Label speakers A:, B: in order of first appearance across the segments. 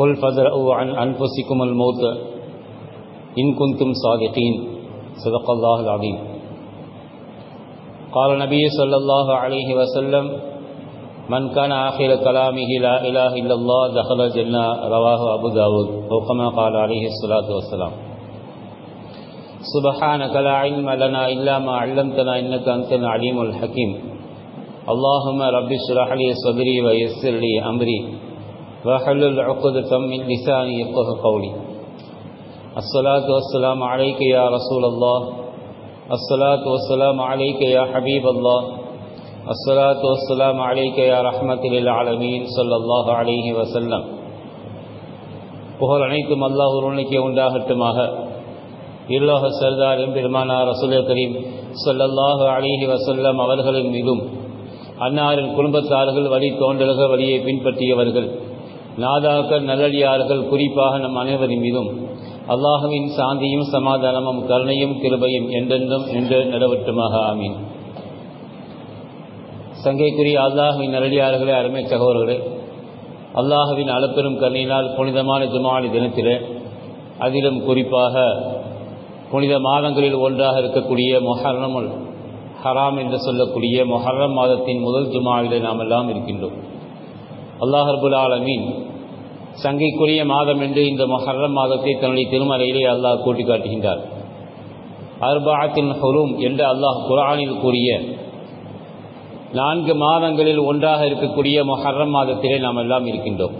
A: قل فادرؤوا عن أنفسكم الموت إن كنتم صادقين. صدق الله العظيم. قال النبي صلى الله عليه وسلم، من كان آخر كلامه لا إله إلا الله، دخل الجنة. رواه أبو داود وكما قال عليه الصلاة والسلام. سبحانك لا علم لنا إلا ما علمتنا، إنك أنت العليم الحكيم. اللهم رب اشرح لي صدري ويسر لي أمري. واحلل عقدة من لساني يفقه قولي الصلاة والسلام عليك يا رسول الله الصلاة والسلام عليك يا حبيب الله الصلاة والسلام عليك يا رحمة للعالمين صلى الله عليه وسلم புகழ் அனைத்தும் அல்லாஹ் ஒருவனுக்கு உண்டாகட்டுமாக இல்லோக சர்தார் எம்பெருமானா ரசூல் கரீம் சொல்லல்லாஹு அலிஹி வசல்லம் அவர்களின் மீதும் அன்னாரின் குடும்பத்தார்கள் வழி தோன்றல்கள் வழியை பின்பற்றியவர்கள் நாதாக்கள் நல்லடியார்கள் குறிப்பாக நம் அனைவரின் மீதும். அல்லாஹுவின் சாந்தியும் சமாதானமும் கருணையும் கிருபையும் என்றென்றும் என்று நிலவட்டுமாக ஆமீன். சங்கைக்குரிய அல்லாஹுவின் நல்லடியார்களே அருமை சகோதரர்களே அல்லாஹுவின் அளப்பெரும் கருணையினால் புனிதமான ஜுமானி தினத்திலே அதிலும் குறிப்பாக புனித மாதங்களில் ஒன்றாக இருக்கக்கூடிய மொஹர்ரமுல் ஹராம் என்று சொல்லக்கூடிய மொஹர்ரம் மாதத்தின் முதல் ஜுமாவிலே நாம் எல்லாம் இருக்கின்றோம். அல்லாஹர்புல் ஆலமீன் சங்கைக்குரிய மாதம் என்று இந்த மொஹர்ரம் மாதத்தை தன்னுடைய திருமறையிலே அல்லாஹ் கூட்டி காட்டுகின்றார். அர்பாத்தின் ஹுரும் என்று அல்லாஹ் குரானில் கூறிய நான்கு மாதங்களில் ஒன்றாக இருக்கக்கூடிய மொஹர்ரம் மாதத்திலே நாம் எல்லாம் இருக்கின்றோம்.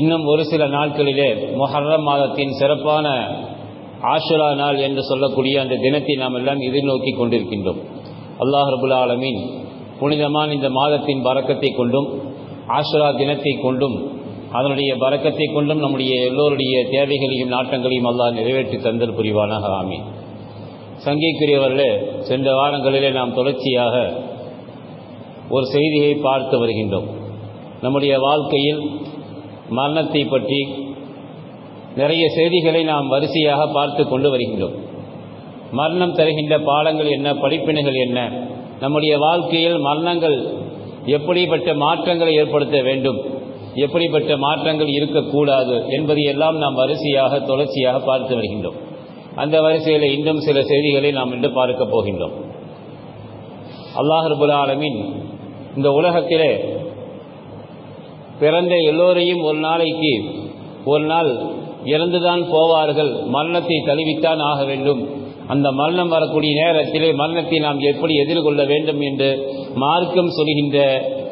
A: இன்னும் ஒரு சில நாட்களிலே மொஹர்ரம் மாதத்தின் சிறப்பான ஆஷுரா நாள் என்று சொல்லக்கூடிய அந்த தினத்தை நாம் எல்லாம் எதிர்நோக்கி கொண்டிருக்கின்றோம். அல்லாஹ் ரபுல் ஆலமீன் புனிதமான இந்த மாதத்தின் பறக்கத்தை கொண்டும் ஆசுரா தினத்தை கொண்டும் அதனுடைய பறக்கத்தை கொண்டும் நம்முடைய எல்லோருடைய தேவைகளையும் நாட்டங்களையும் அல்லாஹ் நிறைவேற்றி தந்தல் புரிவானாக ஆமி சங்கைக்குரியவர்களே சென்ற வாரங்களிலே நாம் தொடர்ச்சியாக ஒரு செய்தியை பார்த்து வருகின்றோம். நம்முடைய வாழ்க்கையில் மரணத்தை பற்றி நிறைய செய்திகளை நாம் வரிசையாக பார்த்து கொண்டு வருகின்றோம். மரணம் தருகின்ற பாடங்கள் என்ன படிப்பினைகள் என்ன? நம்முடைய வாழ்க்கையில் மரணங்கள் எப்படிப்பட்ட மாற்றங்களை ஏற்படுத்த வேண்டும்? எப்படிப்பட்ட மாற்றங்கள் இருக்கக்கூடாது என்பதை எல்லாம் நாம் வரிசையாக தொடர்ச்சியாக பார்த்து வருகின்றோம். அந்த வரிசையில் இன்னும் சில செய்திகளை நாம் இன்று பார்க்க போகின்றோம். அல்லாஹர்புல் ஆலமின் இந்த உலகத்திலே பிறந்த எல்லோரையும் ஒரு நாளைக்கு ஒரு நாள் இறந்துதான் போவார்கள் மரணத்தை தழுவித்தான் ஆக வேண்டும். அந்த மரணம் வரக்கூடிய நேரத்திலே மரணத்தை நாம் எப்படி எதிர்கொள்ள வேண்டும் என்று மார்க்கம் சொல்கின்ற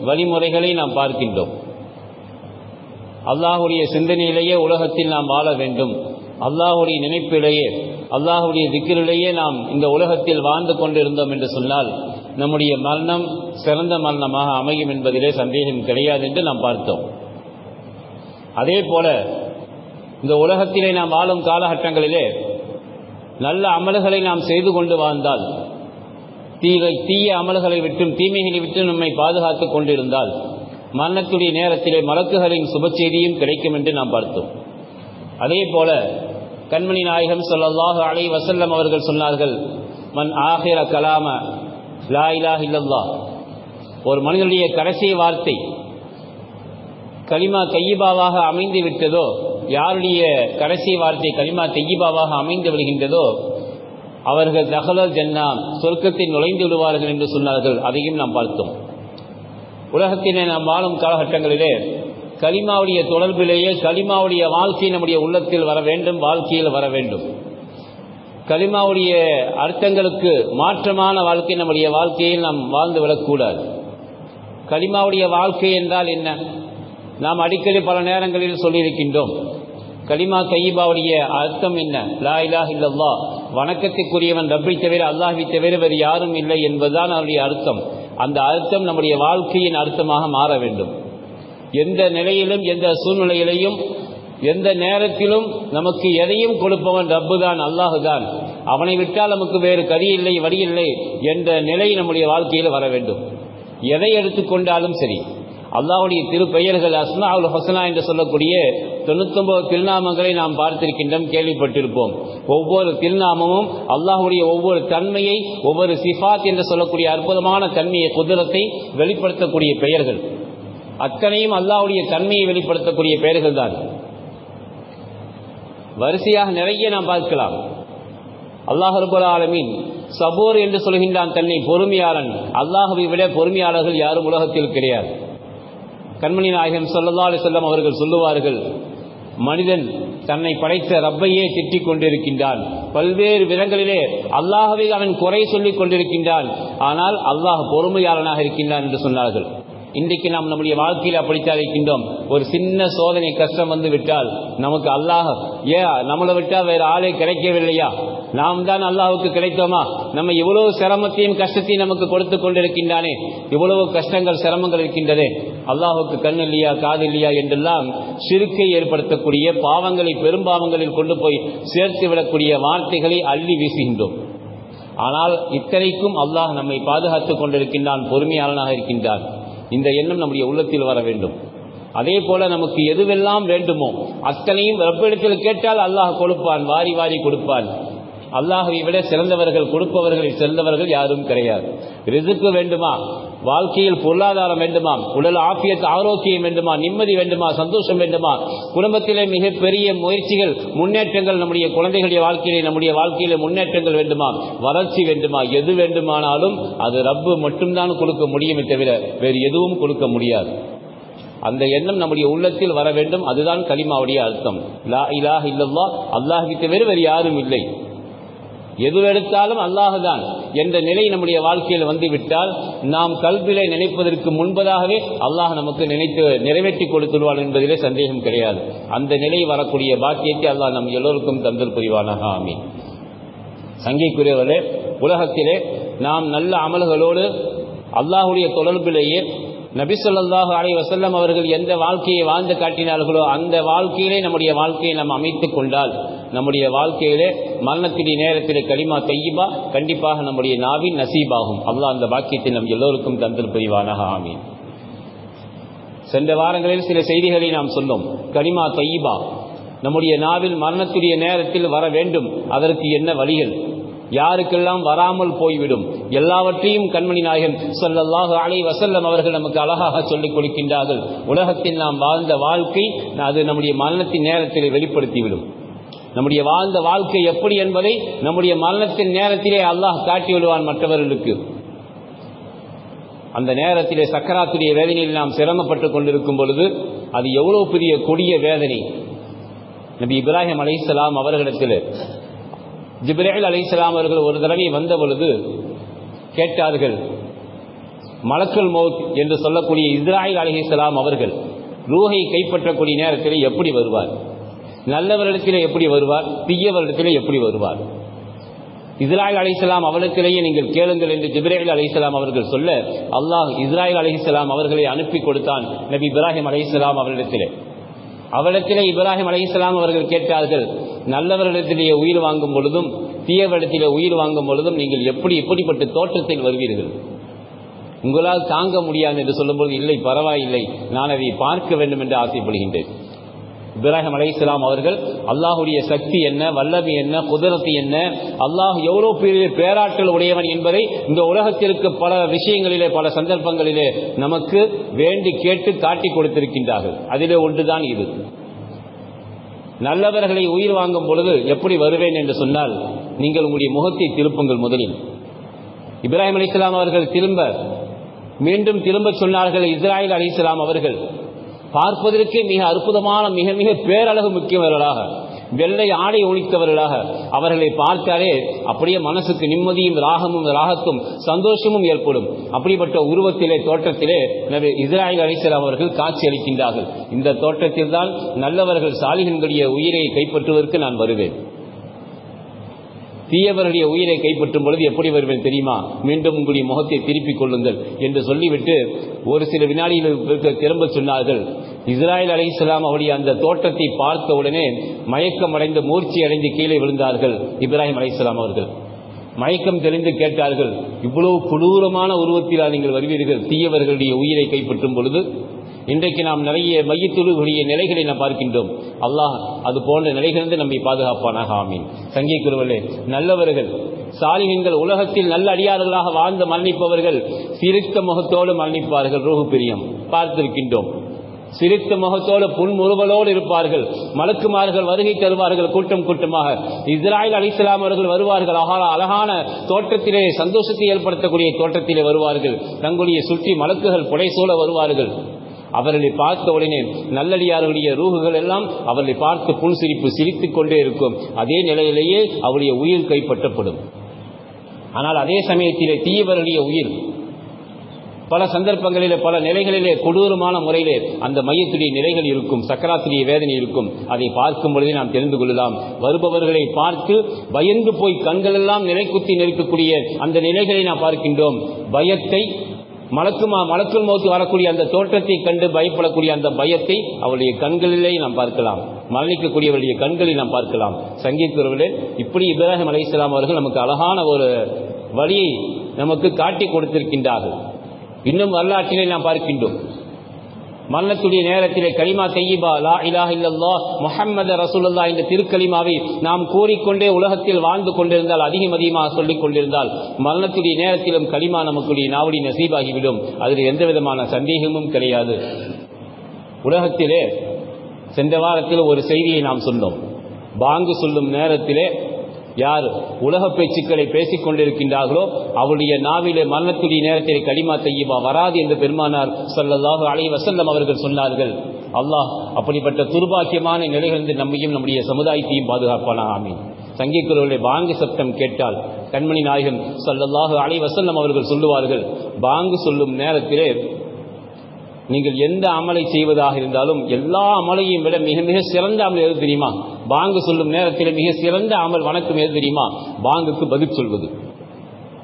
A: வழிமுறைகளை நாம் பார்க்கின்றோம். அல்லாஹுடைய சிந்தனையிலேயே உலகத்தில் நாம் வாழ வேண்டும். அல்லாஹுடைய நினைப்பிலேயே அல்லாஹுடைய திக்கிலேயே நாம் இந்த உலகத்தில் வாழ்ந்து கொண்டிருந்தோம் என்று சொன்னால் நம்முடைய மரணம் சிறந்த மரணமாக அமையும் என்பதிலே சந்தேகம் கிடையாது என்று நாம் பார்த்தோம். அதே போல இந்த உலகத்திலே நாம் வாழும் காலகட்டங்களிலே நல்ல அமல்களை நாம் செய்து கொண்டு வாழ்ந்தால் தீவை தீய அமல்களை விட்டும் தீமைகளை விட்டும் நம்மை பாதுகாத்துக் கொண்டிருந்தால் மரணத்துடைய நேரத்திலே மலக்குகளின் சுப செய்தியும் கிடைக்கும் என்று நாம் பார்த்தோம். அதே போல கண்மணி நாயகம் சொல்லல்லாஹு அலை வசல்லம் அவர்கள் சொன்னார்கள் மன் ஆகிர கலாம லா இலா இல்லல்லா ஒரு மனிதனுடைய கடைசி வார்த்தை கலிமா கையிபாவாக அமைந்து விட்டதோ யாருடைய கடைசி வார்த்தை கலிமா தையிபாவாக அமைந்து விடுகின்றதோ அவர்கள் தகலல் ஜன்னா சொர்க்கத்தில் நுழைந்து விடுவார்கள் என்று சொன்னார்கள். அதையும் நாம் பார்த்தோம். உலகத்திலே நாம் வாழும் காலகட்டங்களிலே கலிமாவுடைய தொடர்பிலேயே கலிமாவுடைய வாழ்க்கை நம்முடைய உள்ளத்தில் வர வேண்டும் வாழ்க்கையில் வர வேண்டும். கலிமாவுடைய அர்த்தங்களுக்கு மாற்றமான வாழ்க்கை நம்முடைய வாழ்க்கையில் நாம் வாழ்ந்து விடக்கூடாது. கலிமாவுடைய வாழ்க்கை என்றால் என்ன? நாம் அடிக்கடி பல நேரங்களில் சொல்லியிருக்கின்றோம். கலிமா கையிபாவுடைய அர்த்தம் என்ன? லா இலாஹ இல்லல்லா வணக்கத்துக்குரியவன் ரப்பை தவிர அல்லாஹை தவிர வேறு யாரும் இல்லை என்பதுதான் அவருடைய அர்த்தம். அந்த அர்த்தம் நம்முடைய வாழ்க்கையின் அர்த்தமாக மாற வேண்டும். எந்த நிலையிலும் எந்த சூழ்நிலையிலையும் எந்த நேரத்திலும் நமக்கு எதையும் கொடுப்பவன் ரப்பு தான் அல்லாஹு தான் அவனை விட்டால் நமக்கு வேறு கதி இல்லை வழி இல்லை என்ற நிலை நம்முடைய வாழ்க்கையில் வர வேண்டும். எதை எடுத்துக்கொண்டாலும் சரி. அல்லாவுடைய திருப்பெயர்கள் அஸ்மா உல் ஹசனா என்று சொல்லக்கூடிய தொண்ணூத்தொன்பது திருநாமங்களை நாம் பார்த்திருக்கின்றோம் கேள்விப்பட்டிருப்போம். ஒவ்வொரு திருநாமமும் அல்லாஹுடைய ஒவ்வொரு தன்மையை ஒவ்வொரு சிஃபாத் என்று சொல்லக்கூடிய அற்புதமான தன்மையை குதிரத்தை வெளிப்படுத்தக்கூடிய பெயர்கள். அத்தனையும் அல்லாவுடைய தன்மையை வெளிப்படுத்தக்கூடிய பெயர்கள் தான். வரிசையாக நிறைய நாம் பார்க்கலாம். அல்லாஹ் ரபுல் ஆலமீன் சபோர் என்று சொல்கின்றான் தன்னை பொறுமையாளன். அல்லாஹுவை விட பொறுமையாளர்கள் யாரும் உலகத்தில் கிடையாது. கண்மணி நாயகம் சொல்லல்லா செல்லம் அவர்கள் சொல்லுவார்கள் மனிதன் தன்னை படைத்த ரப்பையே திட்டிக் கொண்டிருக்கின்றான். பல்வேறு விதங்களிலே அல்லாஹவை அவன் குறை சொல்லிக் கொண்டிருக்கின்றான். ஆனால் அல்லாஹ் பொறுமையாளனாக இருக்கின்றான் என்று சொன்னார்கள். இன்றைக்கு நாம் நம்முடைய வாழ்க்கையில் அப்படித்தான் இருக்கின்றோம். ஒரு சின்ன சோதனை கஷ்டம் வந்து விட்டால் நமக்கு அல்லாஹ் ஏ நம்மளை விட்டால் வேற ஆளே கிடைக்கவில்லையா? நாம் தான் அல்லாஹுக்கு கிடைத்தோமா? நம்ம இவ்வளவு சிரமத்தையும் கஷ்டத்தையும் நமக்கு கொடுத்து கொண்டிருக்கின்றானே. இவ்வளவு கஷ்டங்கள் சிரமங்கள் இருக்கின்றதே. அல்லாஹுக்கு கண் இல்லையா காது இல்லையா என்றெல்லாம் சிறுக்கை ஏற்படுத்தக்கூடிய பாவங்களை பெரும்பாவங்களில் கொண்டு போய் சேர்த்து விடக்கூடிய வார்த்தைகளை அள்ளி வீசுகின்றோம். ஆனால் இத்தனைக்கும் அல்லாஹ் நம்மை பாதுகாத்துக் கொண்டிருக்கின்றான் பொறுமையாளனாக இருக்கின்றான். இந்த எண்ணம் நம்முடைய உள்ளத்தில் வர வேண்டும். அதே போல நமக்கு எதுவெல்லாம் வேண்டுமோ அத்தனையும் ரப்பிடத்தில் கேட்டால் அல்லாஹ் கொடுப்பான் வாரி வாரி கொடுப்பான். அல்லாஹை விட சிறந்தவர்கள் கொடுப்பவர்களை சிறந்தவர்கள் யாரும் கிடையாது. ரிசுக்கு வேண்டுமா? வாழ்க்கையில் பொருளாதாரம் வேண்டுமா? உடல் ஆப்பியத்து ஆரோக்கியம் வேண்டுமா? நிம்மதி வேண்டுமா? சந்தோஷம் வேண்டுமா? குடும்பத்திலே மிகப்பெரிய முயற்சிகள் முன்னேற்றங்கள் நம்முடைய குழந்தைகளுடைய வாழ்க்கையிலே நம்முடைய வாழ்க்கையிலே முன்னேற்றங்கள் வேண்டுமா? வளர்ச்சி வேண்டுமா? எது வேண்டுமானாலும் அது ரப்பு மட்டும்தான் கொடுக்க முடியுமே தவிர வேறு எதுவும் கொடுக்க முடியாது. அந்த எண்ணம் நம்முடைய உள்ளத்தில் வர வேண்டும். அதுதான் கலிமாவுடைய அர்த்தம். லா இலாஹ இல்லல்லா அல்லாஹுக்கு தவிர வேறு யாரும் இல்லை. எது எடுத்தாலும் அல்லாஹுதான் என்ற நிலை நம்முடைய வாழ்க்கையில் வந்துவிட்டால் நாம் கல்விலை நினைப்பதற்கு முன்பதாகவே அல்லாஹ் நமக்கு நினைத்து நிறைவேற்றி கொடுத்துருவான் என்பதிலே சந்தேகம் கிடையாது. அந்த நிலை வரக்கூடிய பாக்கியத்தை அல்லாஹ் நம் எல்லோருக்கும் தந்தல் புரிவானாக. ஆமி சங்கைக்குரியவர்களே உலகத்திலே நாம் நல்ல அமல்களோடு அல்லாஹுடைய தொடர்பிலேயே நபிசல்லாஹு அலை வசல்லம் அவர்கள் எந்த வாழ்க்கையை வாழ்ந்து காட்டினார்களோ அந்த வாழ்க்கையிலே நம்முடைய வாழ்க்கையை நாம் அமைத்துக் கொண்டால் நம்முடைய வாழ்க்கையிலே மரணத்திலே நேரத்திலே களிமா தையிபா கண்டிப்பாக நம்முடைய நாவின் நசீபாகும். அவ்வளோ அந்த பாக்கியத்தை நம் எல்லோருக்கும் தந்தல் புரிவானாக. ஆமீன். சென்ற வாரங்களில் சில செய்திகளை நாம் சொன்னோம். கனிமா தையிபா நம்முடைய நாவில் மரணத்துடைய நேரத்தில் வர வேண்டும். அதற்கு என்ன வழிகள்? யாருக்கெல்லாம் வராமல் போய்விடும்? எல்லாவற்றையும் கண்மணி நாயகன் சொல்லல்லாஹு அலை வசல்லம் அவர்கள் நமக்கு அழகாக சொல்லிக் கொடுக்கின்றார்கள். உலகத்தில் நாம் வாழ்ந்த வாழ்க்கை அது நம்முடைய மரணத்தின் நேரத்தில் வெளிப்படுத்திவிடும். நம்முடைய வாழ்ந்த வாழ்க்கை எப்படி என்பதை நம்முடைய மரணத்தின் நேரத்திலே அல்லாஹ் காட்டி விடுவான் மற்றவர்களுக்கு. அந்த நேரத்திலே சக்கராத்துடைய வேதனையில் நாம் சிரமப்பட்டுக் கொண்டிருக்கும் பொழுது அது எவ்வளவு பெரிய கொடிய வேதனை. நபி இப்ராஹிம் அலைசலாம் அவர்களிடத்தில் ஜிப்ரேல் அலைசலாம் அவர்கள் ஒரு தடவை வந்த பொழுது கேட்டார்கள் மலக்கல் மௌத் என்று சொல்லக்கூடிய இஸ்ராயில் அலிஹலாம் அவர்கள் ரூஹை கைப்பற்றக்கூடிய நேரத்தில் எப்படி வருவார்? நல்லவரிடத்திலே எப்படி வருவார்? தீயவரிடத்தில் எப்படி வருவார்? இஸ்ராயல் அலிசலாம் அவர்களுக்கிடையே நீங்கள் கேளுங்கள் என்று ஜிப்ரேல் அலிசலாம் அவர்கள் சொல்ல அல்லாஹ் இஸ்ராயல் அலிசலாம் அவர்களை அனுப்பி கொடுத்தான் நபி இப்ராஹிம் அலிசலாம் அவரிடத்திலே. அவரிடத்திலே இப்ராஹிம் அலிசலாம் அவர்கள் கேட்டார்கள் நல்லவரிடத்திலேயே உயிர் வாங்கும் பொழுதும் தீயவரிடத்திலே உயிர் வாங்கும் பொழுதும் நீங்கள் எப்படி எப்படிப்பட்ட தோற்றத்தில் வருவீர்கள்? உங்களால் தாங்க முடியாது என்று சொல்லும்போது இல்லை பரவாயில்லை நான் அதை பார்க்க வேண்டும் என்று ஆசைப்படுகின்றேன். இப்ராஹிம் அலைஹிஸ்லாம் அவர்கள் அல்லாஹுடைய சக்தி என்ன? வல்லமை என்ன? குதிரத்து என்ன? அல்லாஹ் எவ்வளோ பெரிய பேராற்றல் உடையவன் என்பதை இந்த உலகத்திற்கு பல விஷயங்களிலே பல சந்தர்ப்பங்களிலே நமக்கு வேண்டி கேட்டு காட்டி கொடுத்திருக்கின்றார்கள். அதிலே ஒன்றுதான் இது. நல்லவர்களை உயிர் வாங்கும் பொழுது எப்படி வருவேன் என்று சொன்னால் நீங்கள் உங்களுடைய முகத்தை திருப்புங்கள் முதலில். இப்ராஹிம் அலி அவர்கள் திரும்ப மீண்டும் திரும்ப சொன்னார்கள் இஸ்ராயல் அலி அவர்கள் பார்ப்பதற்கே மிக அற்புதமான மிக மிக பேரழகு முக்கியவர்களாக வெள்ளை ஆடை ஒழித்தவர்களாக அவர்களை பார்த்தாலே அப்படியே மனசுக்கு நிம்மதியும் ராகமும் ராகத்தும் சந்தோஷமும் ஏற்படும். அப்படிப்பட்ட உருவத்திலே தோற்றத்திலே நபி இஸ்ராயல் அலிசலாம் அவர்கள் காட்சி அளிக்கின்றார்கள். இந்த தோற்றத்தில் தான் நல்லவர்கள் சாலிகன்களுடைய உயிரை கைப்பற்றுவதற்கு நான் வருவேன். தீயவர்களுடைய உயிரை கைப்பற்றும் பொழுது எப்படி வருவேன் தெரியுமா? மீண்டும் உங்களுடைய முகத்தை திருப்பிக் கொள்ளுங்கள் என்று சொல்லிவிட்டு ஒரு சில வினாடிகளுக்கு திரும்ப சொன்னார்கள். இஸ்ராயல் அலிஸ்லாம் அவருடைய அந்த தோட்டத்தை பார்த்த உடனே மயக்கம் அடைந்து மூர்ச்சி அடைந்து கீழே விழுந்தார்கள் இப்ராஹிம் அலிஸ்லாம் அவர்கள். மயக்கம் தெளிந்து கேட்டார்கள் இவ்வளவு கொடூரமான உருவத்திலா நீங்கள் வருவீர்கள்? தீயவர்களுடைய உயிரை கைப்பற்றும் பொழுது இன்றைக்கு நாம் நிறைய மையத்துழுகளுடைய நிலைகளை நாம் பார்க்கின்றோம். அல்லாஹ் அது போன்ற நிலைகளிலிருந்து நம்மை பாதுகாப்பானாக ஆமீன். சங்கை குருவலே நல்லவர்கள் சாலிகங்கள் உலகத்தில் நல்ல அடியார்களாக வாழ்ந்து மரணிப்பவர்கள் சிரித்த முகத்தோடு மரணிப்பார்கள் ரோகு பிரியம். பார்த்திருக்கின்றோம். சிரித்த முகத்தோடு புன்முறுவலோடு இருப்பார்கள். மலக்குமார்கள் வருகை தருவார்கள் கூட்டம் கூட்டமாக. இஸ்ராயல் அலிஸ்லாம் அவர்கள் வருவார்கள். அகால அழகான தோற்றத்திலே சந்தோஷத்தை ஏற்படுத்தக்கூடிய தோட்டத்திலே வருவார்கள். தங்களுடைய சுற்றி மலக்குகள் புடைசூழ வருவார்கள். அவர்களை பார்த்த உடனே நல்லடியாருடைய ரூகுகள் எல்லாம் அவர்களை பார்த்து புன்சிரிப்பு சிரித்துக் கொண்டே இருக்கும். அதே நிலையிலேயே அவருடைய உயிர் கைப்பற்றப்படும். ஆனால் அதே சமயத்திலே தீயவர்களுடைய உயிர் பல சந்தர்ப்பங்களிலே பல நிலைகளிலே கொடூரமான முறையிலே அந்த மையத்துடைய நிலைகள் இருக்கும் சக்கராத்திரிய வேதனை இருக்கும். அதை பார்க்கும் பொழுதே நாம் தெரிந்து கொள்ளலாம். வருபவர்களை பார்த்து பயந்து போய் கண்களெல்லாம் நிலைக்குத்தி நிற்கக்கூடிய அந்த நிலைகளை நாம் பார்க்கின்றோம். பயத்தை மலக்குமா மலக்குள் மௌத்து வரக்கூடிய அந்த தோற்றத்தை கண்டு பயப்படக்கூடிய அந்த பயத்தை அவருடைய கண்களிலே நாம் பார்க்கலாம். மரணிக்கக்கூடியவருடைய கண்களில் நாம் பார்க்கலாம். சங்கீத்துறவிலே இப்படி இப்ராஹிம் அலைஹிஸ்ஸலாம் அவர்கள் நமக்கு அழகான ஒரு வழியை நமக்கு காட்டி கொடுத்திருக்கின்றார்கள். இன்னும் வரலாற்றிலே நாம் பார்க்கின்றோம். மரணத்துடைய நேரத்திலே கலிமா செய்யிபா லா இலா இல்லல்லா முஹம்மது ரசூலுல்லா இந்த திருக்கலிமாவை நாம் கூறிக்கொண்டே உலகத்தில் வாழ்ந்து கொண்டிருந்தால் அதிகம் அதிகமாக சொல்லிக் கொண்டிருந்தால் மரணத்துடைய நேரத்திலும் கலிமா நமக்குடைய நாவடி நசீபாகிவிடும். அதில் எந்த விதமான சந்தேகமும் கிடையாது. உலகத்திலே சென்ற வாரத்தில் ஒரு செய்தியை நாம் சொன்னோம். பாங்கு சொல்லும் நேரத்திலே யார் உலக பேச்சுக்களை பேசிக் கொண்டிருக்கின்றார்களோ அவருடைய நாவிலே மரணத்துடைய நேரத்தில் களிமா தையீபா வராது என்று பெருமானார் சொல்லதாக அலை வசந்தம் அவர்கள் சொன்னார்கள். அல்லாஹ் அப்படிப்பட்ட துர்பாக்கியமான நிலைகளிலிருந்து நம்மையும் நம்முடைய சமுதாயத்தையும் பாதுகாப்பான? ஆமீன். சங்கீக்குறவர்களை பாங்கு சப்தம் கேட்டால் கண்மணி நாயகன் ஸல்லல்லாஹு அலை வசந்தம் அவர்கள் சொல்லுவார்கள் பாங்கு சொல்லும் நேரத்திலே நீங்கள் எந்த அமலை செய்வதாக இருந்தாலும் எல்லா அமலையும் விட மிக மிக சிறந்த அமல் எது தெரியுமா? பாங்கு சொல்லும் நேரத்தில் மிக சிறந்த அமல் வணக்கம் எது தெரியுமா? பாங்குக்கு பதில் சொல்வது.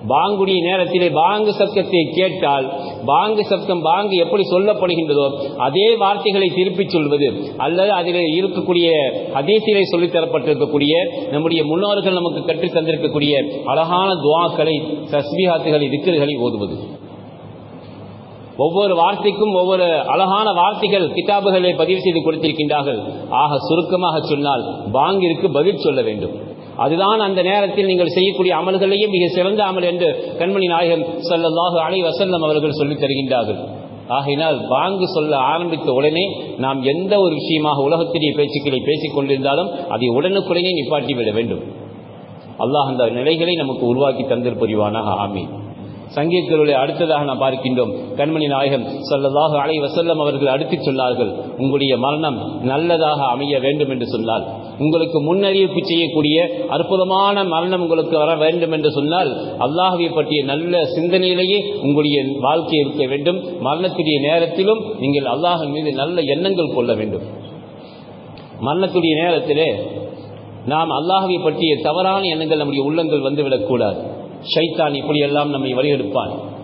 A: பாங்குடைய நேரத்திலே பாங்கு சப்தத்தை கேட்டால் பாங்கு சப்தம் பாங்கு எப்படி சொல்லப்படுகின்றதோ அதே வார்த்தைகளை திருப்பிச் சொல்வது அல்லது அதில் இருக்கக்கூடிய அதேசிலே சொல்லித்தரப்பட்டிருக்கக்கூடிய நம்முடைய முன்னோர்கள் நமக்கு கற்றுத் தந்திருக்கக்கூடிய அழகான துவாக்களை தஸ்பீஹாத்துகளை திக்கர்களை ஓதுவது. ஒவ்வொரு வார்த்தைக்கும் ஒவ்வொரு அழகான வார்த்தைகள் கிதாபுகளை பதிவு செய்து கொடுத்திருக்கின்றார்கள். ஆக சுருக்கமாக சொன்னால் பாங்கிற்கு பதில் சொல்ல வேண்டும். அதுதான் அந்த நேரத்தில் நீங்கள் செய்யக்கூடிய அமல்களையும் மிக சிறந்த அமல் என்று கண்மணி நாயகம் ஸல்லல்லாஹு அலை வசந்தம் அவர்கள் சொல்லித் தருகின்றார்கள். ஆகையினால் பாங்கு சொல்ல ஆரம்பித்த உடனே நாம் எந்த ஒரு விஷயமாக உலகத்திலே பேச்சுக்களை பேசிக் கொண்டிருந்தாலும் அதை உடனுக்குடனே நிப்பாட்டிவிட வேண்டும். அல்லாஹ் அந்த நிலைகளை நமக்கு உருவாக்கி தந்திரு புரிவானாக ஆமீன். சங்கீதத்தினுடைய அடுத்ததாக நாம் பார்க்கின்றோம். கண்மணி நாயகம் சொல்லதாக அலை வசல்லம் அவர்கள் அடுத்து சொன்னார்கள் உங்களுடைய மரணம் நல்லதாக அமைய வேண்டும் என்று சொன்னால் உங்களுக்கு முன்னறிவிப்பு செய்யக்கூடிய அற்புதமான மரணம் உங்களுக்கு வர வேண்டும் என்று சொன்னால் அல்லாஹுவை பற்றிய நல்ல சிந்தனையிலேயே உங்களுடைய வாழ்க்கை இருக்க வேண்டும். மரணத்துடைய நேரத்திலும் நீங்கள் அல்லாஹ் மீது நல்ல எண்ணங்கள் கொள்ள வேண்டும். மரணத்துடைய நேரத்திலே நாம் அல்லாஹுவை பற்றிய தவறான எண்ணங்கள் நம்முடைய உள்ளங்கள் வந்துவிடக்கூடாது. ஷைத்தான் இப்படியெல்லாம் நம்மை வழியெடுப்பான்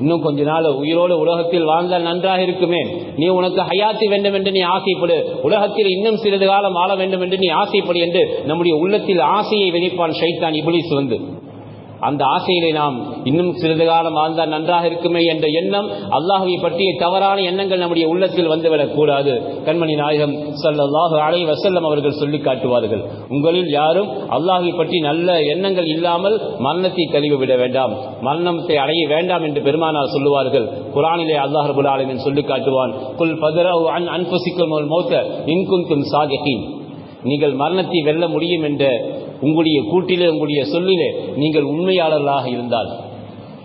A: இன்னும் கொஞ்ச நாள் உயிரோடு உலகத்தில் வாழ்ந்தால் நன்றாக இருக்குமே. நீ உனக்கு ஹயாத்தி வேண்டும் என்று நீ ஆசைப்படு. உலகத்தில் இன்னும் சிறிது காலம் வாழ வேண்டும் என்று நீ ஆசைப்படு என்று நம்முடைய உள்ளத்தில் ஆசையை விதைப்பான் ஷைத்தான் இபிலிஸ் வந்து. அந்த ஆசையிலே நாம் இன்னும் சிறிது காலம் வாழ்ந்தால் நன்றாக இருக்குமே என்ற எண்ணம் அல்லாஹுவை பற்றிய தவறான எண்ணங்கள் நம்முடைய உள்ளத்தில் வந்துவிடக் கூடாது. கண்மணி நாயகம் சல்லாஹு அலை வசல்லம் அவர்கள் சொல்லி காட்டுவார்கள். உங்களில் யாரும் அல்லாஹுவை பற்றி நல்ல எண்ணங்கள் இல்லாமல் மரணத்தை கழிவு விட வேண்டாம். மரணத்தை அடைய வேண்டாம் என்று பெருமானார் சொல்லுவார்கள். குரானிலே அல்லாஹ் ரபுல் ஆலமின் சொல்லி காட்டுவான். குல் பதரவு அன் அன்புசிக்கும் மௌத்த இன்குந்தும் சாதிகின் நீங்கள் மரணத்தை வெல்ல முடியும் என்ற உங்களுடைய கூட்டிலே உங்களுடைய சொல்லிலே நீங்கள் உண்மையாளர்களாக இருந்தால்.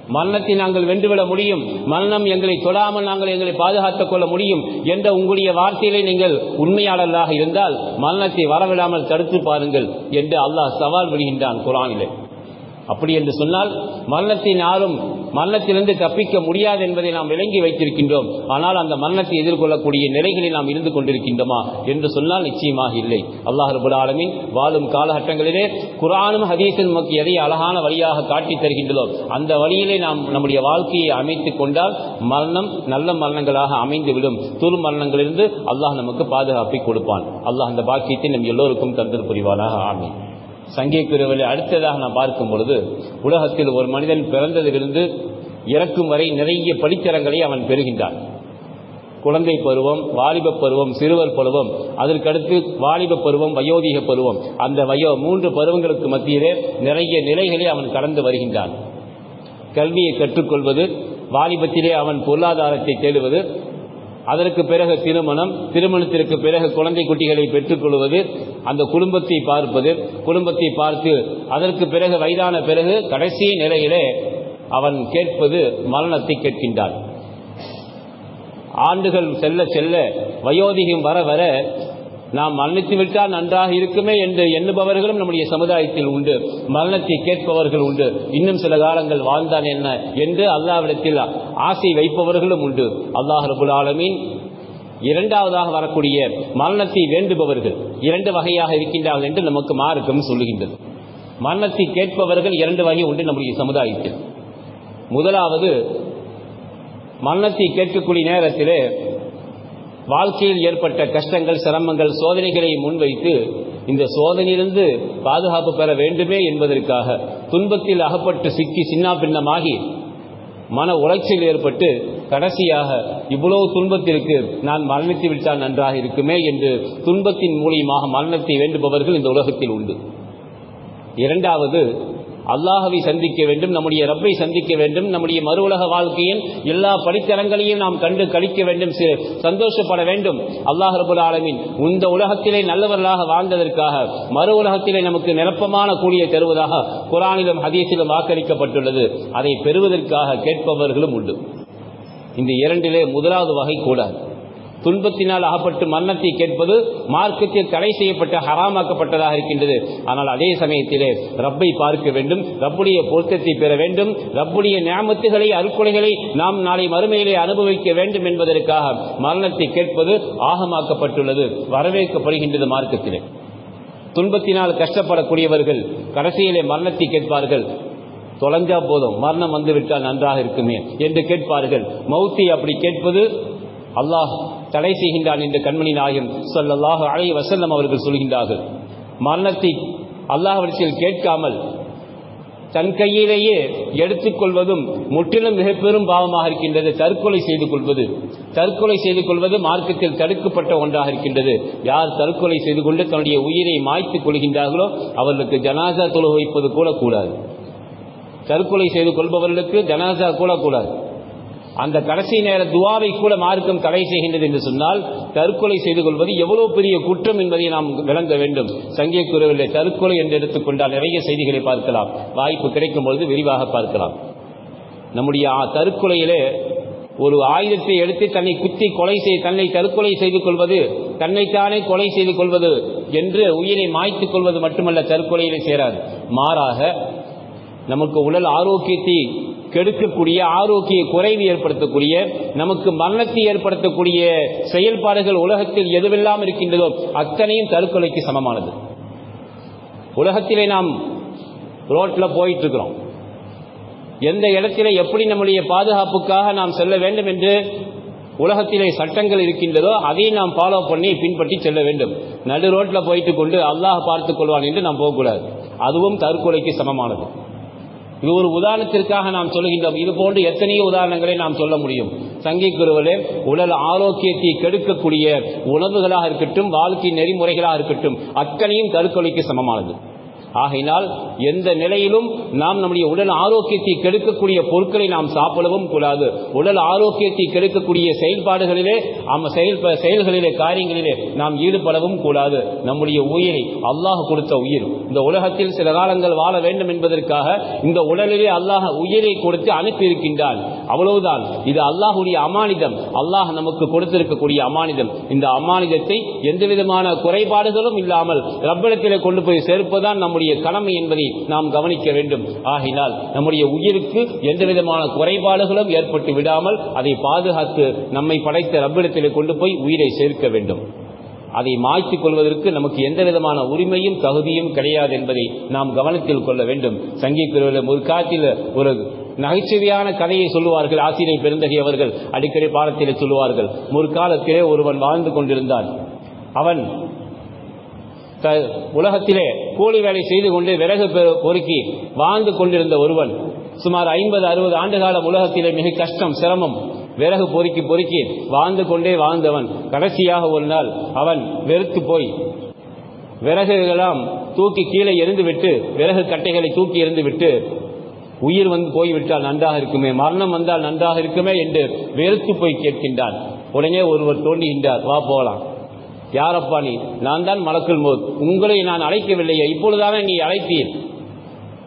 A: மரணத்தை நாங்கள் வென்றுவிட முடியும். மரணம் எங்களை தொடாமல் நாங்கள் எங்களை பாதுகாத்துக் கொள்ள முடியும் என்ற உங்களுடைய வார்த்தையிலே நீங்கள் உண்மையாளர்களாக இருந்தால் மரணத்தை வரவிடாமல் தடுத்து பாருங்கள் என்று அல்லாஹ் சவால் விடுகின்றான் குரானிலே. அப்படி என்று சொன்னால் மரணத்தின் யாரும் மரணத்திலிருந்து தப்பிக்க முடியாது என்பதை நாம் விளங்கி வைத்திருக்கின்றோம். ஆனால் அந்த மரணத்தை எதிர்கொள்ளக்கூடிய நிலைகளில் நாம் இருந்து கொண்டிருக்கின்றோமா என்று சொன்னால் நிச்சயமாக இல்லை. அல்லாஹ் ரபுல் ஆலமின் வாழும் காலகட்டங்களிலே குரானும் ஹதீஸும் நமக்கு எதை அழகான வழியாக காட்டித் தருகின்றதோ அந்த வழியிலே நாம் நம்முடைய வாழ்க்கையை அமைத்துக் கொண்டால் மரணம் நல்ல மரணங்களாக அமைந்துவிடும். துரு மரணங்களிலிருந்து அல்லாஹ் நமக்கு பாதுகாப்பை கொடுப்பான். அல்லாஹ் அந்த பாக்கியத்தை நம் எல்லோருக்கும் தந்தல் புரிவானாக ஆமீன். சங்கை அடுத்ததாக நான் பார்க்கும் பொழுது உலகத்தில் ஒரு மனிதன் பிறந்ததிலிருந்து இறக்கும் வரை நிறைய படித்தரங்களை அவன் பெறுகின்றான். குழந்தை பருவம் வாலிப பருவம் சிறுவர் பருவம் அதற்கடுத்து வாலிப பருவம் வயோதிக பருவம் அந்த வயோ மூன்று பருவங்களுக்கு மத்தியிலே நிறைய நிலைகளை அவன் கடந்து வருகின்றான். கல்வியை கற்றுக்கொள்வது வாலிபத்திலே அவன் பொருளாதாரத்தை தேடுவது அதற்கு பிறகு திருமணம் திருமணத்திற்கு பிறகு குழந்தை குட்டிகளை பெற்றுக்கொள்வது அந்த குடும்பத்தை பார்ப்பது குடும்பத்தை பார்த்து அதற்கு பிறகு வயதான பிறகு கடைசி நிலையிலே அவன் கேட்பது மரணத்தை கேட்கின்றான். ஆண்டுகள் செல்ல செல்ல வயோதிகம் வர வர நாம் மரணித்து விட்டால் நன்றாக இருக்குமே என்று எண்ணுபவர்களும் நம்முடைய சமுதாயத்தில் உண்டு. மரணத்தை கேட்பவர்கள் உண்டு. இன்னும் சில காலங்கள் வாழ்ந்தான் என்ன என்று அல்லாவிடத்தில் ஆசை வைப்பவர்களும் உண்டு. அல்லாஹ் ரபுல் ஆலமின் இரண்டாவதாக வரக்கூடிய மரணத்தை வேண்டுபவர்கள் இரண்டு வகையாக இருக்கின்றார்கள் என்று நமக்கு மார்க்கம் சொல்லுகின்றது. மரணத்தை கேட்பவர்கள் இரண்டு வகை உண்டு நம்முடைய சமுதாயத்தில். முதலாவது மரணத்தை கேட்கக்கூடிய நேரத்திலே வாழ்க்கையில் ஏற்பட்ட கஷ்டங்கள் சிரமங்கள் சோதனைகளை முன்வைத்து இந்த சோதனையிலிருந்து பாதுகாப்பு பெற வேண்டுமே என்பதற்காக துன்பத்தில் அகப்பட்டு சிக்கி சின்னா பின்னமாகி மன உளைச்சல் ஏற்பட்டு கடைசியாக இவ்வளவு துன்பத்திற்கு நான் மரணித்து விட்டால் நன்றாக இருக்குமே என்று துன்பத்தின் மூலியமாக மரணத்தை வேண்டுபவர்கள் இந்த உலகத்தில் உண்டு. இரண்டாவது அல்லாஹவை சந்திக்க வேண்டும் நம்முடைய ரப்பை சந்திக்க வேண்டும் நம்முடைய மறு உலக வாழ்க்கையின் எல்லா படித்தரங்களையும் நாம் கண்டு கழிக்க வேண்டும் சந்தோஷப்பட வேண்டும். அல்லாஹ் ரபுல் ஆலமின் இந்த உலகத்திலே நல்லவர்களாக வாழ்ந்ததற்காக மறு உலகத்திலே நமக்கு நிரப்பமான கூலியை தருவதாக குரானிலும் ஹதீஸிலும் வாக்களிக்கப்பட்டுள்ளது. அதை பெறுவதற்காக கேட்பவர்களும் உண்டு. இந்த இரண்டிலே முதலாவது வகை கூடாது. துன்பத்தினால் அகப்பட்டு மரணத்தை கேட்பது மார்க்கத்தில் தடை செய்யப்பட்ட ஹராமாக்கப்பட்டதாக இருக்கின்றது. ஆனால் அதே சமயத்திலே ரப்பை பார்க்க வேண்டும் ரப்புடைய பொருத்தத்தை பெற வேண்டும் ரப்புடைய ஞாபகத்துகளை அறுக்குலைகளை நாம் நாளை மறுமையிலே அனுபவிக்க வேண்டும் என்பதற்காக மரணத்தை கேட்பது ஆகமாக்கப்பட்டுள்ளது வரவேற்கப்படுகின்றது மார்க்கத்திலே. துன்பத்தினால் கஷ்டப்படக்கூடியவர்கள் கடைசியிலே மரணத்தை கேட்பார்கள். தொலைஞ்சா போதும் மரணம் வந்துவிட்டால் நன்றாக இருக்குமே என்று கேட்பார்கள். மௌத்தி அப்படி கேட்பது அல்லாஹ் தடை செய்கின்றான் என்று கண்மணி நாயகம் ஸல்லல்லாஹு அலைஹி வஸல்லம் அவர்கள் சொல்கின்றார்கள். மரணத்தை அல்லாஹ்விடத்தில் கேட்காமல் தன் கையிலேயே எடுத்துக்கொள்வதும் முற்றிலும் மிக பெரும் பாவமாக இருக்கின்றது. தற்கொலை செய்து கொள்வது தற்கொலை செய்து கொள்வது மார்க்கத்தில் தடுக்கப்பட்ட ஒன்றாக இருக்கின்றது. யார் தற்கொலை செய்து கொண்டு தன்னுடைய உயிரை மாய்த்துக் கொள்கின்றார்களோ அவர்களுக்கு ஜனாசா தொழு வைப்பது கூட கூடாது தற்கொலை செய்து கொள்பவர்களுக்கு ஜனாசா கூட கூடாது அந்த கடைசி நேர துவாவை கூட மார்க்கம் தடை செய்கின்றது என்று சொன்னால் தற்கொலை செய்து கொள்வது எவ்வளவு பெரிய குற்றம் என்பதை நாம் விளங்க வேண்டும். சங்கே கூறவில்லை தற்கொலை என்று எடுத்துக்கொண்டால் நிறைய செய்திகளை பார்க்கலாம். வாய்ப்பு கிடைக்கும் பொழுது விரிவாக பார்க்கலாம். நம்முடைய தற்கொலையிலே ஒரு ஆயுதத்தை எடுத்து தன்னை குத்தி கொலை செய் தன்னை தற்கொலை செய்து கொள்வது தன்னைத்தானே கொலை செய்து கொள்வது என்று உயிரை மாய்த்துக் கொள்வது மட்டுமல்ல தற்கொலையிலே சேராது. மாறாக நமக்கு உடல் ஆரோக்கியத்தை கெடுக்கக்கூடிய ஆரோக்கிய குறைவு ஏற்படுத்தக்கூடிய நமக்கு மரணத்தை ஏற்படுத்தக்கூடிய செயல்பாடுகள் உலகத்தில் எதுவெல்லாம் இருக்கின்றதோ அத்தனையும் தற்கொலைக்கு சமமானது. உலகத்திலே நாம் ரோட்ல போயிட்டு இருக்கிறோம் எந்த இடத்திலே எப்படி நம்முடைய பாதுகாப்புக்காக நாம் செல்ல வேண்டும் என்று உலகத்திலே சட்டங்கள் இருக்கின்றதோ அதை நாம் ஃபாலோ பண்ணி பின்பற்றி செல்ல வேண்டும். நடு ரோட்டில் போயிட்டு கொண்டு அல்லாஹ் பார்த்துக் கொள்வான் என்று நாம் போகக்கூடாது. அதுவும் தற்கொலைக்கு சமமானது. இது ஒரு உதாரணத்திற்காக நாம் சொல்லுகின்றோம் இது போன்று எத்தனையோ உதாரணங்களை நாம் சொல்ல முடியும். சங்கி உடல் ஆரோக்கியத்தை கெடுக்கக்கூடிய உணவுகளாக இருக்கட்டும் வாழ்க்கை நெறிமுறைகளாக இருக்கட்டும் அத்தனையும் தற்கொலைக்கு சமமானது. ஆகையினால் எந்த நிலையிலும் நாம் நம்முடைய உடல் ஆரோக்கியத்தை கெடுக்கக்கூடிய பொருட்களை நாம் சாப்பிடவும் கூடாது. உடல் ஆரோக்கியத்தை கெடுக்கக்கூடிய செயல்பாடுகளிலே செயல் செயல்களிலே காரியங்களிலே நாம் ஈடுபடவும் கூடாது. நம்முடைய உயிரை அல்லாஹ் கொடுத்த உயிர். இந்த உலகத்தில் சில காலங்கள் வாழ வேண்டும் என்பதற்காக இந்த உடலிலே அல்லாஹ் உயிரை கொடுத்து அனுப்பியிருக்கின்றான். அவ்வளவுதான். இது அல்லாஹுடைய அமானிதம். அல்லாஹ் நமக்கு கொடுத்திருக்கக்கூடிய அமானிதம். இந்த அமானிதத்தை எந்த விதமான குறைபாடுகளும் இல்லாமல் ரப்பிடத்திலே கொண்டு போய் சேர்ப்பதுதான் நம்முடைய நம்முடைய கடமை என்பதை நாம் கவனிக்க வேண்டும். ஆகினால் நம்முடைய உயிருக்கு எந்த விதமான குறைபாடுகளும் ஏற்பட்டு விடாமல் அதை பாதுகாத்து நம்மை படைத்த ரப்பிடத்திலே கொண்டு போய் உயிரை சேர்க்க வேண்டும். அதை மாய்த்து கொள்வதற்கு நமக்கு எந்த விதமான உரிமையும் தகுதியும் கிடையாது என்பதை நாம் கவனத்தில் கொள்ள வேண்டும். சங்கீத ஒரு காலத்தில் ஒரு நகைச்சுவையான கதையை சொல்லுவார்கள். ஆசிரியர் பெருந்தகை அவர்கள் அடிக்கடி பாடத்திலே சொல்லுவார்கள். முற்காலத்திலே ஒருவன் வாழ்ந்து கொண்டிருந்தான். அவன் உலகத்திலே கூலி வேலை செய்து கொண்டு விறகு பொறுக்கி வாழ்ந்து கொண்டிருந்த ஒருவன் சுமார் ஐம்பது அறுபது ஆண்டு காலம் உலகத்திலே மிக கஷ்டம் சிரமம் விறகு பொறுக்கி பொறுக்கி வாழ்ந்து கொண்டே வாழ்ந்தவன். கடைசியாக ஒரு நாள் அவன் வெறுத்து போய் விறகுகளெல்லாம் தூக்கி கீழே எறிந்துவிட்டு விறகு கட்டைகளை தூக்கி எறிந்துவிட்டு உயிர் வந்து போய்விட்டால் நன்றாக இருக்குமே மரணம் வந்தால் நன்றாக இருக்குமே என்று வெறுத்து போய் கேட்கின்றான். உடனே ஒருவர் தோண்டுகின்றார் வா போகலாம் யாரப்பா நீ? நான் தான் மலக்குள் மோத். உங்களை நான் அழைக்கவில்லையே. இப்பொழுதான நீ அழைத்தீர்.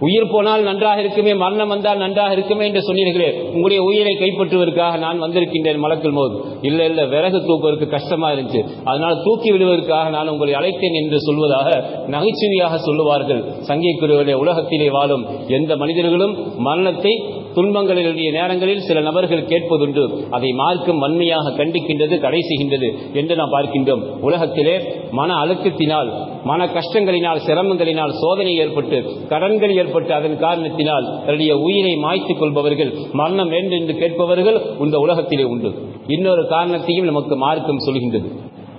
A: உயிர் போனால் நன்றாக இருக்குமே மரணம் வந்தால் நன்றாக இருக்குமே என்று சொன்னீர்களே. உங்களுடைய உயிரை கைப்பற்றுவதற்காக நான் வந்திருக்கின்றேன் மலக்கல் மோது. இல்லை இல்லை விறகு தூக்குவதற்கு கஷ்டமா இருந்துச்சு. அதனால் தூக்கி விடுவதற்காக நான் உங்களை அழைத்தேன் என்று சொல்வதாக நகைச்சுவையாக சொல்லுவார்கள். சங்கிக்குரியவர்களே உலகத்திலே வாழும் எந்த மனிதர்களும் மரணத்தை துன்பங்களினுடைய நேரங்களில் சில நபர்கள் கேட்பதுண்டு அதை மார்க்கம் வன்மையாக கண்டிக்கின்றது தடை செய்கின்றது என்று நாம் பார்க்கின்றோம். உலகத்திலே மன அழுத்தத்தினால் மன கஷ்டங்களினால் சிரமங்களினால் சோதனை ஏற்பட்டு கடன்கள் ஏற்பட்டு அதன் காரணத்தினால் தன்னுடைய உயிரை மாய்த்துக் கொள்பவர்கள் மரணம் வேண்டும் என்று கேட்பவர்கள் இந்த உலகத்திலே உண்டு. இன்னொரு காரணத்தையும் நமக்கு மார்க்கம் சொல்கின்றது.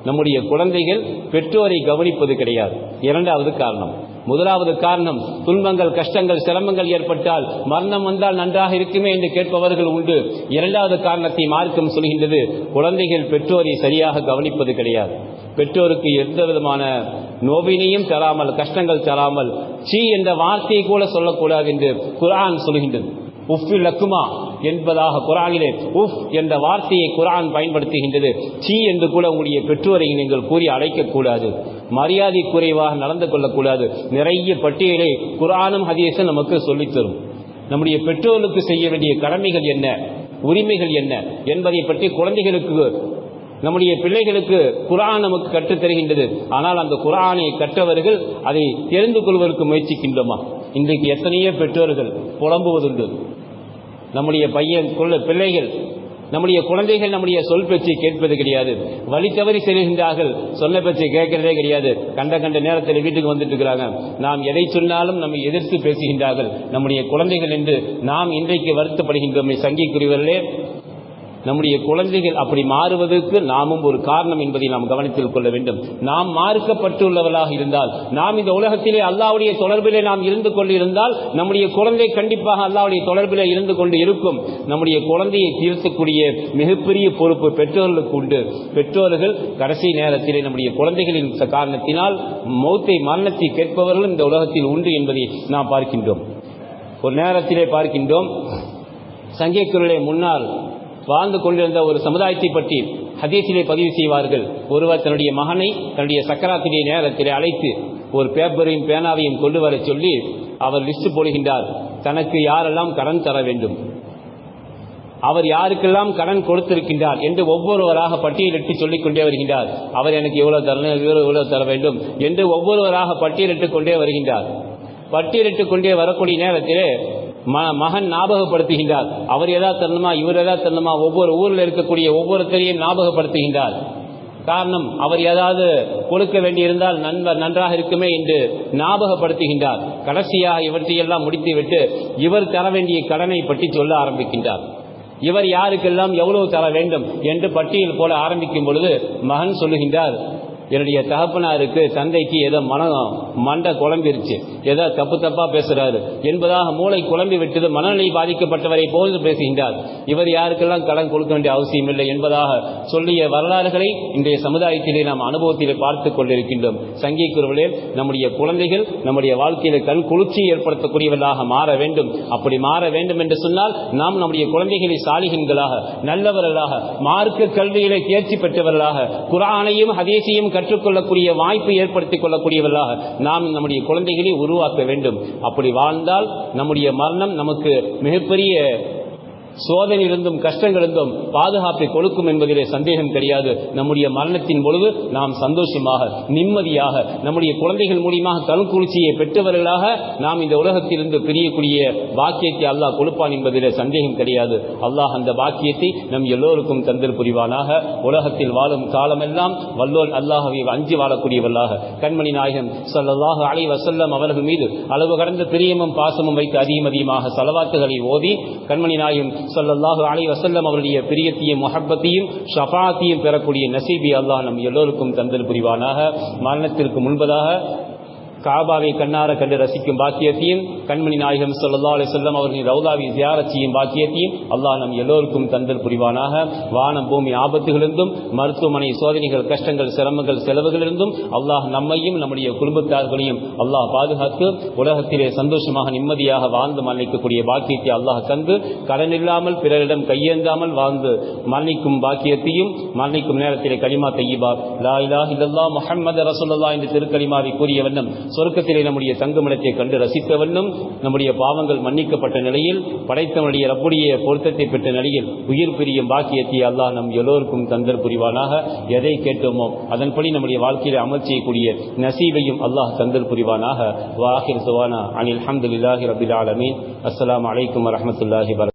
A: நம்முடைய குழந்தைகள் பெற்றோரை கவனிப்பது கிடையாது. இரண்டாவது காரணம் முதலாவது காரணம் துன்பங்கள் கஷ்டங்கள் சிரமங்கள் ஏற்பட்டால் மரணம் வந்தால் நன்றாக இருக்குமே என்று கேட்பவர்கள் உண்டு. இரண்டாவது காரணத்தை மார்க்கம் சொல்கின்றது குழந்தைகள் பெற்றோரை சரியாக கவனிப்பது கிடையாது. பெற்றோருக்கு எந்த விதமான நோவினையும் தராமல் கஷ்டங்கள் தராமல் சீ என்ற வார்த்தையை கூட சொல்லக்கூடாது என்று குரான் சொல்கின்றது. உஃபில் லக்குமா என்பதாக குரானிலே உஃப் என்ற வார்த்தையை குரான் பயன்படுத்துகின்றது. சி என்று கூட உங்களுடைய பெற்றோரை நீங்கள் கூறி அழைக்கக்கூடாது. மரியாதை குறைவாக நடந்து கொள்ளக்கூடாது. நிறைய பட்டியலை குரானும் ஹதீஸும் நமக்கு சொல்லித் தரும் நம்முடைய பெற்றோர்களுக்கு செய்ய வேண்டிய கடமைகள் என்ன? உரிமைகள் என்ன? என்பதை பற்றி குழந்தைகளுக்கு நம்முடைய பிள்ளைகளுக்கு குரான் நமக்கு கற்றுத் தருகின்றது. ஆனால் அந்த குரானை கற்றவர்கள் அதை தெரிந்து கொள்வதற்கு முயற்சிக்கின்றோமா? இன்றைக்கு எத்தனையோ பெற்றோர்கள் புலம்புவதுண்டு. நம்முடைய பையன் கொள்ள பிள்ளைகள் நம்முடைய குழந்தைகள் நம்முடைய சொல் பேச்சை கேட்பது கிடையாது. வழி தவறி செல்கின்றார்கள் சொன்ன பேச்சை கேட்கிறதே கிடையாது. கண்ட கண்ட நேரத்தில் வீட்டுக்கு வந்துட்டு இருக்கிறாங்க. நாம் எதை சொன்னாலும் நம்மை எதிர்த்து பேசுகின்றார்கள். நம்முடைய குழந்தைகள் என்று நாம் இன்றைக்கு வருத்தப்படுகின்றோம் சங்கிக்குரியவர்களே நம்முடைய குழந்தைகள் அப்படி மாறுவதற்கு நாமும் ஒரு காரணம் என்பதை நாம் கவனத்தில் கொள்ள வேண்டும். நாம் மாறுக்கப்பட்டுள்ளவர்களாக இருந்தால் நாம் இந்த உலகத்திலே அல்லாவுடைய தொடர்பிலே நாம் இருந்து கொண்டு இருந்தால் நம்முடைய குழந்தை கண்டிப்பாக அல்லாவுடைய தொடர்பிலே இருந்து கொண்டு இருக்கும். நம்முடைய குழந்தையை தீர்த்தக்கூடிய மிகப்பெரிய பொறுப்பு பெற்றோர்களுக்கு உண்டு. பெற்றோர்கள் கடைசி நேரத்திலே நம்முடைய குழந்தைகளின் காரணத்தினால் மௌத்தை மரணத்தை கேட்பவர்களும் இந்த உலகத்தில் உண்டு என்பதை நாம் பார்க்கின்றோம். ஒரு நேரத்திலே பார்க்கின்றோம். சங்கிக்குருளை முன்னால் வாழ்ந்து கொண்டிருந்த ஒரு சமுதாயத்தை பற்றி ஹதீஸிலே பதிவு செய்வார்கள். ஒருவர் தன்னுடைய மகனை தன்னுடைய சக்கராத்திரிய நேரத்திலே அழைத்து ஒரு பேப்பரையும் பேனாவையும் கொண்டு வரச் சொல்லி அவர் லிஸ்ட் போடுகின்றார். தனக்கு யாரெல்லாம் கடன் தர வேண்டும்? அவர் யாருக்கெல்லாம் கடன் கொடுத்திருக்கின்றார் என்று ஒவ்வொருவராக பட்டியலிட்டு சொல்லிக் கொண்டே வருகின்றார். அவர் எனக்கு இவ்வளவு தரணும் இவ்வளவு இவ்வளவு தர வேண்டும் என்று ஒவ்வொருவராக பட்டியலிட்டுக் கொண்டே வருகின்றார். பட்டியலிட்டுக் கொண்டே வரக்கூடிய நேரத்திலே மகன் ஞாபகப்படுத்துகின்றார். அவர் ஏதாவது தரணுமா இவர் எதா தரணுமா ஒவ்வொரு ஊரில் இருக்கக்கூடிய ஒவ்வொருத்தரையும் ஞாபகப்படுத்துகின்றார். காரணம் அவர் ஏதாவது கொடுக்க வேண்டியிருந்தால் நண்பர் நன்றாக இருக்குமே என்று ஞாபகப்படுத்துகின்றார். கடைசியாக இவற்றையெல்லாம் முடித்துவிட்டு இவர் தர வேண்டிய கடனை பற்றி சொல்ல ஆரம்பிக்கின்றார். இவர் யாருக்கெல்லாம் எவ்வளவு தர வேண்டும் என்று பட்டியல் போல ஆரம்பிக்கும் பொழுது மகன் சொல்லுகின்றார் என்னுடைய தகப்பனாருக்கு தந்தைக்கு ஏதோ மனம் மண்டை குழம்பிருச்சு. ஏதோ தப்பு தப்பா பேசுறாரு. என்பதாக மூளை குழம்பி விட்டது மனநிலை பாதிக்கப்பட்டவரை போது பேசுகின்றார். இவர் யாருக்கெல்லாம் கடன் கொடுக்க வேண்டிய அவசியம் இல்லை என்பதாக சொல்லிய வரலாறுகளை இன்றைய சமுதாயத்திலே நாம் அனுபவத்திலே பார்த்துக் கொண்டிருக்கின்றோம். சங்கீக்குறவர்களே நம்முடைய குழந்தைகள் நம்முடைய வாழ்க்கையில கண் குளிர்ச்சி ஏற்படுத்தக்கூடியவர்களாக மாற வேண்டும். அப்படி மாற வேண்டும் என்று சொன்னால் நாம் நம்முடைய குழந்தைகளை சாலிகன்களாக நல்லவர்களாக மார்க்க கல்வியிலே தேர்ச்சி பெற்றவர்களாக குரானையும் ஹதேசியும் கற்றுக்கொள்ளக்கூடிய வாய்ப்பு ஏற்படுத்திக் கொள்ளக்கூடியவர்களாக நாம் நம்முடைய குழந்தைகளை உருவாக்க வேண்டும். அப்படி வாழ்ந்தால் நம்முடைய மரணம் நமக்கு மிகப்பெரிய சோதனையிலிருந்தும் கஷ்டங்களிலிருந்தும் பாதுகாப்பை கொடுக்கும் என்பதிலே சந்தேகம் கிடையாது நம்முடைய மரணத்தின் பொழுது நாம் சந்தோஷமாக நிம்மதியாக நம்முடைய குழந்தைகள் மூலியமாக கண்குளிர்ச்சியை பெற்றவர்களாக நாம் இந்த உலகத்திலிருந்து பிரியக்கூடிய பாக்கியத்தை அல்லாஹ் கொடுப்பான் என்பதிலே சந்தேகம் கிடையாது. அல்லாஹ் அந்த பாக்கியத்தை நம் எல்லோருக்கும் தந்தல் புரிவானாக. உலகத்தில் வாழும் காலமெல்லாம் வல்லோன் அல்லாஹவை அஞ்சு வாழக்கூடியவர்களாக. கண்மணி நாயகம் ஸல்லல்லாஹு அலை வசல்லம் அவர்கள் மீது அளவு கடந்த பிரியமும் பாசமும் வைத்து அதிகம் அதிகமாக செலவாத்துகளை ஓதி கண்மணி நாயகம் சல்லாஹு அலி வசல்லம் அவருடைய பிரியத்தையும் மொஹப்பத்தையும் ஷஃபாத்தையும் பெறக்கூடிய நசீபி அல்லாஹ் நம் எல்லோருக்கும் தந்தல் புரிவானாக. மரணத்திற்கு முன்பதாக காபாவை கண்ணார கண்டு ரசிக்கும் பாக்கியத்தையும் கண்மணி நாயகம் ஸல்லல்லாஹு அலி சொல்லம் அவர்களின் ரவுதாவை ஜியாரத் செய்யும் பாக்கியத்தையும் அல்லாஹ் நம் எல்லோருக்கும் தந்தல் புரிவானாக. வானம் பூமி ஆபத்துகளிலிருந்தும் மருத்துவமனை சோதனைகள் கஷ்டங்கள் சிரமங்கள் செலவுகளிலிருந்தும் அல்லாஹ் நம்மையும் நம்முடைய குடும்பத்தார்களையும் அல்லாஹ் பாதுகாத்து உலகத்திலே சந்தோஷமாக நிம்மதியாக வாழ்ந்து மன்னிக்கக்கூடிய பாக்கியத்தை அல்லாஹ் தந்து கடன் இல்லாமல் பிறரிடம் கையேந்தாமல் வாழ்ந்து மன்னிக்கும் பாக்கியத்தையும் மன்னிக்கும் நேரத்திலே களிமா தையிபா. லா இலாஹ இல்லல்லாஹ் முஹம்மது ரசூலுல்லாஹ் என்று திருக்கலிமாவை கூறிய வண்ணம் சொருக்கத்திலே நம்முடைய தங்குமிடத்தை கண்டு ரசித்த வண்ணம் நம்முடைய பாவங்கள் மன்னிக்கப்பட்ட நிலையில் படைத்தவனுடைய ரப்புடைய பொருத்தத்தை பெற்ற நிலையில் உயிர் பிரியும் பாக்கியத்தை அல்லாஹ் நம் எல்லோருக்கும் தந்தர் புரிவானாக. எதை கேட்டோமோ அதன்படி நம்முடைய வாழ்க்கையில அமல் செய்யக்கூடிய நசீபையும் அல்லாஹ் தந்தர் புரிவானாக. வாஹிர் சுவானா அனில் அஹமதுல்லாஹி ரபில் ஆலமீன். அஸ்லாம் அலைக்கும் வரமத்துல்லாஹி வபரகாத்துஹு